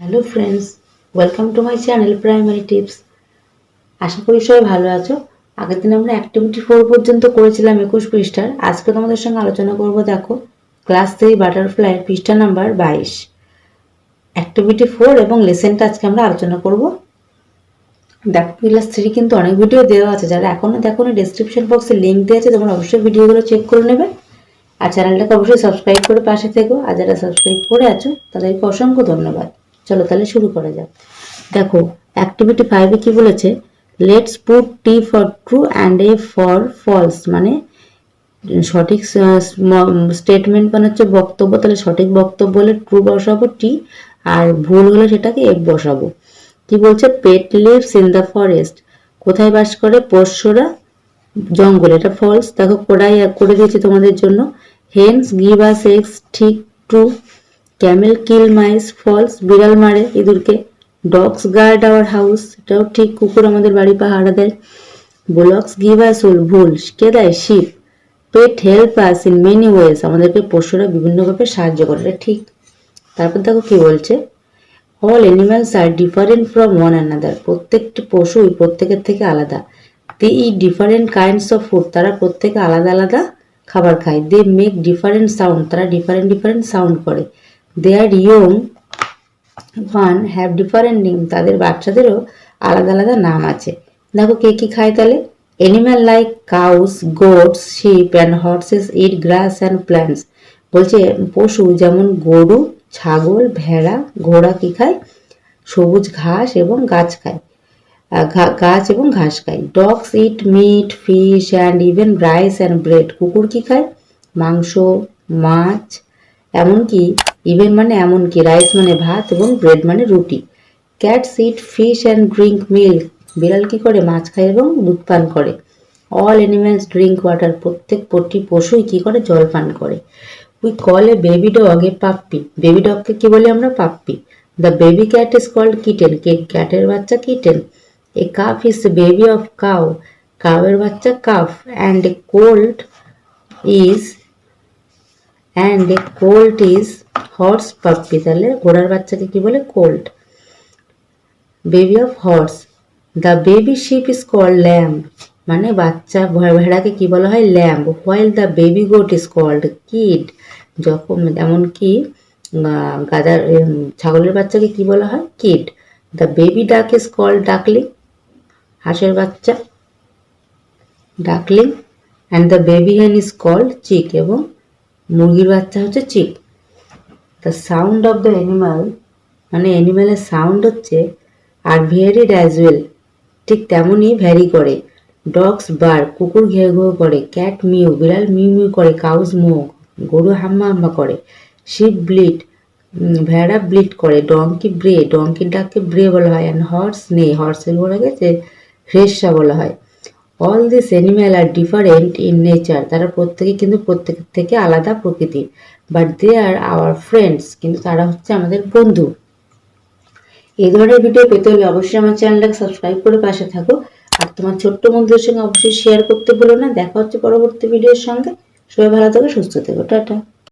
Hello friends welcome to my channel primary tips আশা করি সবাই ভালো আছো। আগের দিন আমরা অ্যাক্টিভিটি ফোর পর্যন্ত করেছিলাম একুশ পৃষ্ঠার। আজকে তোমাদের সঙ্গে আলোচনা করব, দেখো ক্লাস থ্রি বাটারফ্লাই পৃষ্ঠা নাম্বার বাইশ। অ্যাক্টিভিটি ফোর এবং লেসেনটা আজকে আমরা আলোচনা করব। দেখো ক্লাস থ্রি কিন্তু অনেক ভিডিও দেওয়া আছে। যারা এখনও দেখো না ডিসক্রিপশন বক্সে লিঙ্ক দেওয়া আছে, তোমরা অবশ্যই ভিডিওগুলো চেক করে নেবে। আর চ্যানেলটাকে অবশ্যই সাবস্ক্রাইব করে পাশে থেকো। আর যারা সাবস্ক্রাইব করে আছো, তাদেরকে অসংখ্য ধন্যবাদ। চলো তাহলে শুরু করা যাক। দেখো অ্যাক্টিভিটি ফাইভে কি বলেছে? Let's put T for true and F for false মানে সঠিক স্টেটমেন্ট মানে হচ্ছে বক্তব্য, তাহলে সঠিক বক্তব্য হলে ট্রু বসাবো টি আর ভুল হলে সেটাকে এফ বসাবো। কি বলছে? Pet lives in the forest কোথায় বাস করে? পোষ্যরা জঙ্গল। এটা ফলস দেখো, কোডাই করে দিয়েছি তোমাদের জন্য। হেন্স গিভ আস এক্স ঠিক true camel kill mice false, বিড়াল মারে, ইঁদুরকে। ডগস গার্ড আওয়ার হাউস, এটাও ঠিক কুকুর আমাদের বাড়ি পাহারা দেয়। বুলক্স গিভ আস উল ভুল। কে দেয় sheep pet help us in many ways. আমাদেরকে পশুরা বিভিন্নভাবে সাহায্য করে ঠিক। তারপর দেখো কি বলছে? All animals are different from one another. প্রত্যেকটি পশুই প্রত্যেকের থেকে আলাদা। They eat different kinds of food. তারা প্রত্যেকে আলাদা আলাদা খাবার খায়। They make different sound. তারা ডিফারেন্ট ডিফারেন্ট সাউন্ড করে। They are young one have different name তাদের বাচ্চাদেরও আলাদা আলাদা নাম আছে। দেখো কে কী খায় তাহলে? Animal like cows goats sheep and horses eat grass and plants বলছে, পশু যেমন গরু, ছাগল, ভেড়া, ঘোড়া কী খায়? সবুজ ঘাস এবং গাছ খায়। গাছ এবং ঘাস খায়। Dogs eat meat fish and even rice and bread কুকুর কি খায়? মাংস, মাছ। এমনকি ইভেন মানে এমনকি রাইস মানে ভাত এবং ব্রেড মানে রুটি। Cats eat fish and drink milk বিড়াল কি করে? মাছ খায় এবং দুধ পান করে। অল অ্যানিমেলস ড্রিঙ্ক ওয়াটার প্রত্যেক পটি পশুই কী করে? জল পান করে। We call a baby dog a puppy baby ডগকে কী বলি আমরা? Puppy the baby cat is called kitten কে ক্যাটের বাচ্চা kitten a calf is baby of cow কাউয়ের বাচ্চা calf and a colt is and a colt is horse puppy তাহলে ঘোড়ার বাচ্চাকে কি বলে? Colt baby of horse the baby sheep is called lamb মানে বাচ্চা ভেড়াকে কি বলা হয়? Lamb while the baby goat is called kid যখন এমনকি গাদার ছাগলের বাচ্চাকে কি বলা হয়? Kid the baby duck is called duckling হাঁসের বাচ্চা duckling and the baby hen is called chick এবং মুরগির বাচ্চা হচ্ছে chick the sound of the animal মানে অ্যানিমালের সাউন্ড হচ্ছে আর ভেরিড অ্যাজ ওয়েল ঠিক তেমনই ভ্যারি করে। ডগস বার কুকুর ঘেউ ঘেউ করে ক্যাট মিউ বিড়াল মিউ মিউ করে কাউজ মো গরু হাম্মা হাম্মা করে শিপ ব্লিড ভেড়া ব্লিড করে ডঙ্কি ব্রে ডঙ্কির ডাককে ব্রে বলা হয় অ্যান্ড হর্স নেই হর্সের ঘোড়াকে যে ফ্রেশা বলা হয়। All this animal are different in nature তারা প্রত্যেকে কিন্তু প্রত্যেকের থেকে আলাদা প্রকৃতির। But they are our friends কিন্তু তারা হচ্ছে আমাদের বন্ধু। এই ধরনের ভিডিও পেতে হলে অবশ্যই আমার চ্যানেলটাকে সাবস্ক্রাইব করে পাশে থাকো। আর তোমার ছোট্ট বন্ধুদের সঙ্গে অবশ্যই শেয়ার করতে বলো না। দেখা হচ্ছে পরবর্তী ভিডিওর সঙ্গে। সবাই ভালো থেকো, সুস্থ থেকো। টাটা।